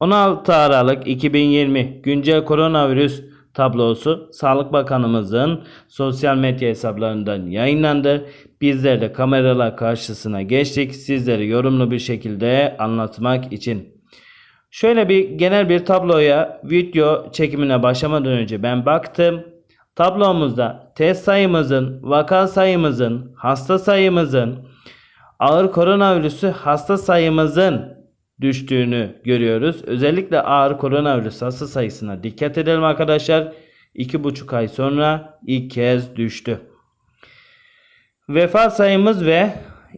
16 Aralık 2020 güncel koronavirüs tablosu Sağlık Bakanımızın sosyal medya hesaplarından yayınlandı. Bizler de kameralar karşısına geçtik. Sizlere yorumlu bir şekilde anlatmak için. Şöyle bir genel bir tabloya video çekimine başlamadan önce ben baktım. Tablomuzda test sayımızın, vaka sayımızın, hasta sayımızın, ağır koronavirüsü hasta sayımızın düştüğünü görüyoruz. Özellikle ağır koronavirüs hasta sayısına dikkat edelim arkadaşlar. 2,5 ay sonra ilk kez düştü. Vefat sayımız ve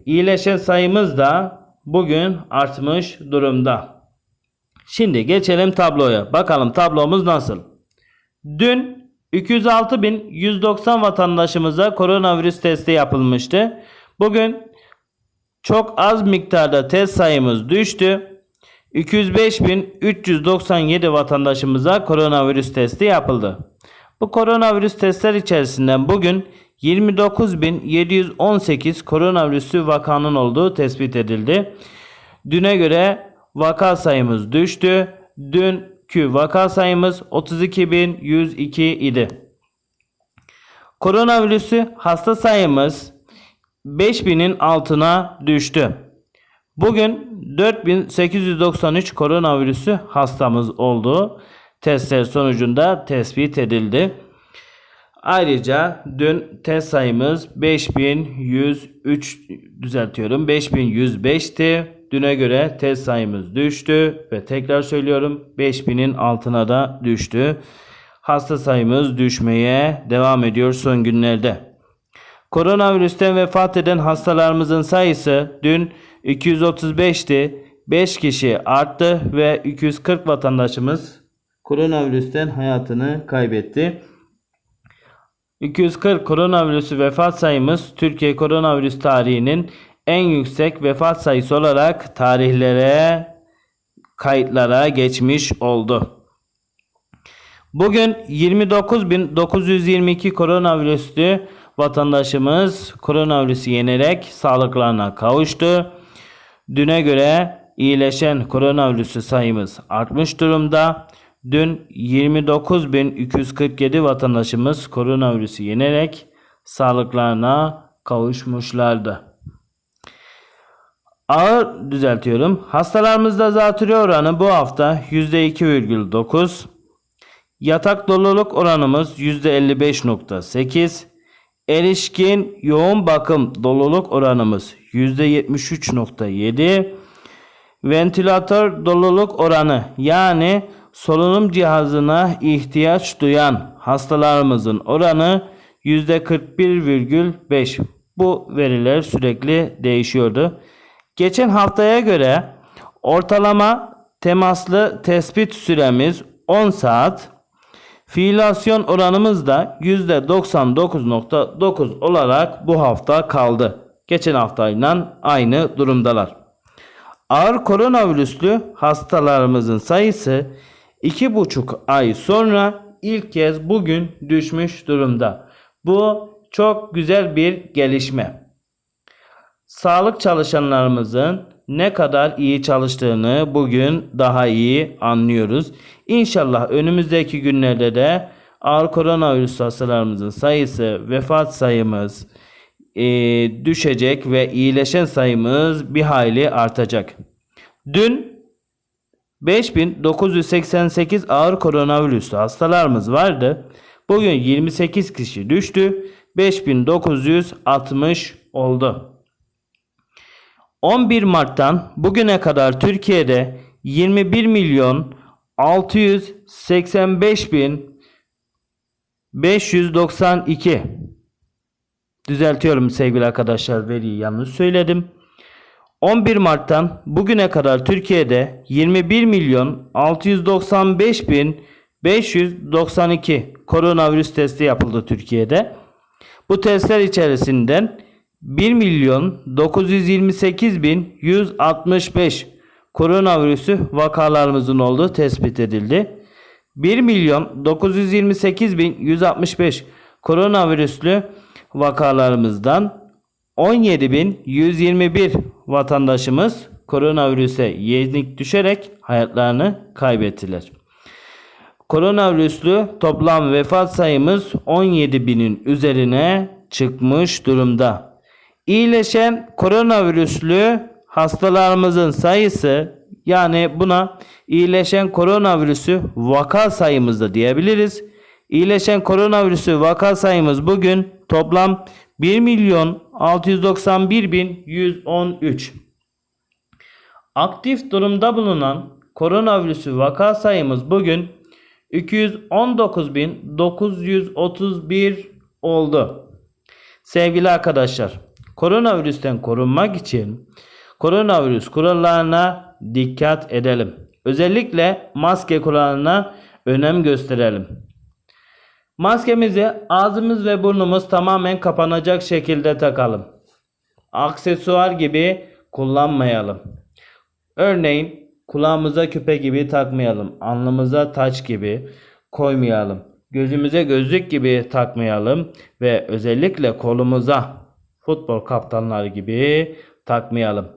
iyileşen sayımız da bugün artmış durumda. Şimdi geçelim tabloya. Bakalım tablomuz nasıl? Dün 206.190 vatandaşımıza koronavirüs testi yapılmıştı. Bugün çok az miktarda test sayımız düştü. 205.397 vatandaşımıza koronavirüs testi yapıldı. Bu koronavirüs testler içerisinden bugün 29.718 koronavirüsü vakanın olduğu tespit edildi. Düne göre vaka sayımız düştü. Dünkü vaka sayımız 32.102 idi. Koronavirüsü hasta sayımız 5000'in altına düştü. Bugün 4893 koronavirüsü hastamız oldu. Testler sonucunda tespit edildi. Ayrıca dün test sayımız 5103 düzeltiyorum 5105'ti. Düne göre test sayımız düştü ve tekrar söylüyorum 5000'in altına da düştü. Hasta sayımız düşmeye devam ediyor son günlerde. Koronavirüsten vefat eden hastalarımızın sayısı dün 235'ti. 5 kişi arttı ve 240 vatandaşımız koronavirüsten hayatını kaybetti. 240 koronavirüsü vefat sayımız Türkiye koronavirüs tarihinin en yüksek vefat sayısı olarak tarihlere kayıtlara geçmiş oldu. Bugün 29.922 koronavirüslü vatandaşımız koronavirüsü yenerek sağlıklarına kavuştu. Düne göre iyileşen koronavirüsü sayımız artmış durumda. Dün 29.247 vatandaşımız koronavirüsü yenerek sağlıklarına kavuşmuşlardı. Ağır düzeltiyorum. Hastalarımızda zatürre oranı bu hafta %2,9. Yatak doluluk oranımız %55.8. Erişkin yoğun bakım doluluk oranımız %73.7. Ventilatör doluluk oranı yani solunum cihazına ihtiyaç duyan hastalarımızın oranı %41,5. Bu veriler sürekli değişiyordu. Geçen haftaya göre ortalama temaslı tespit süremiz 10 saat. Fiilasyon oranımız da %99.9 olarak bu hafta kaldı. Geçen haftayla aynı durumdalar. Ağır koronavirüslü hastalarımızın sayısı 2,5 ay sonra ilk kez bugün düşmüş durumda. Bu çok güzel bir gelişme. Sağlık çalışanlarımızın ne kadar iyi çalıştığını bugün daha iyi anlıyoruz. İnşallah önümüzdeki günlerde de ağır koronavirüs hastalarımızın sayısı, vefat sayımız e, düşecek ve iyileşen sayımız bir hayli artacak. Dün 5988 ağır koronavirüslü hastalarımız vardı. Bugün 28 kişi düştü. 5960 oldu. 11 Mart'tan bugüne kadar Türkiye'de 21 milyon 685 bin 592 düzeltiyorum sevgili arkadaşlar veriyi yanlış söyledim. 11 Mart'tan bugüne kadar Türkiye'de 21 milyon 695 bin 592 koronavirüs testi yapıldı Türkiye'de. Bu testler içerisinden 1 milyon 928 bin 165 koronavirüsü vakalarımızın olduğu tespit edildi. 1 milyon 928 bin 165 koronavirüslü vakalarımızdan 17.121 vatandaşımız koronavirüse yenik düşerek hayatlarını kaybettiler. Koronavirüslü toplam vefat sayımız 17 binin üzerine çıkmış durumda. İyileşen koronavirüslü hastalarımızın sayısı yani buna iyileşen koronavirüsü vaka sayımız da diyebiliriz. İyileşen koronavirüsü vaka sayımız bugün toplam 1 milyon 691 bin 113. Aktif durumda bulunan koronavirüsü vaka sayımız bugün 219.931 oldu. Sevgili arkadaşlar, koronavirüsten korunmak için koronavirüs kurallarına dikkat edelim. Özellikle maske kuralına önem gösterelim. Maskemizi ağzımız ve burnumuz tamamen kapanacak şekilde takalım. Aksesuar gibi kullanmayalım. Örneğin kulağımıza küpe gibi takmayalım. Alnımıza taç gibi koymayalım. Gözümüze gözlük gibi takmayalım ve özellikle kolumuza futbol kaptanları gibi takmayalım.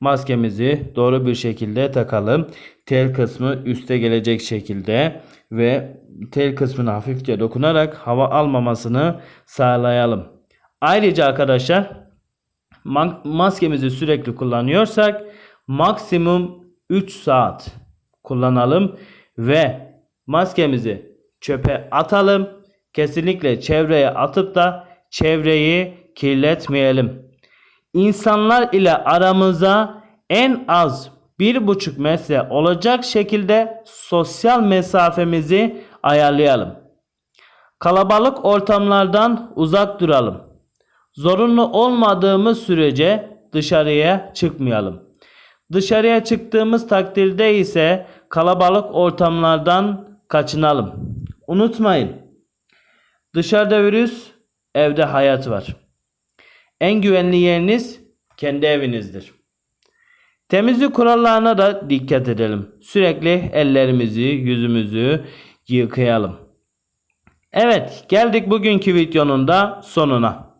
Maskemizi doğru bir şekilde takalım. Tel kısmı üste gelecek şekilde ve tel kısmına hafifçe dokunarak hava almamasını sağlayalım. Ayrıca arkadaşlar ma- maskemizi sürekli kullanıyorsak maksimum 3 saat kullanalım ve maskemizi çöpe atalım. Kesinlikle çevreye atıp da çevreyi kirletmeyelim. İnsanlar ile aramıza en az bir buçuk metre olacak şekilde sosyal mesafemizi ayarlayalım. Kalabalık ortamlardan uzak duralım. Zorunlu olmadığımız sürece dışarıya çıkmayalım. Dışarıya çıktığımız takdirde ise kalabalık ortamlardan kaçınalım. Unutmayın. Dışarıda virüs, evde hayat var. En güvenli yeriniz kendi evinizdir. Temizlik kurallarına da dikkat edelim. Sürekli ellerimizi, yüzümüzü yıkayalım. Evet, geldik bugünkü videonun da sonuna.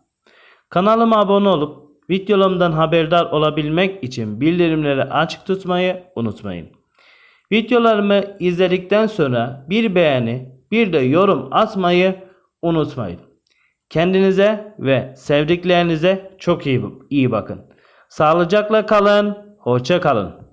Kanalıma abone olup videolarımdan haberdar olabilmek için bildirimleri açık tutmayı unutmayın. Videolarımı izledikten sonra bir beğeni, bir de yorum atmayı unutmayın. Kendinize ve sevdiklerinize çok iyi, iyi bakın. Sağlıcakla kalın, hoşça kalın.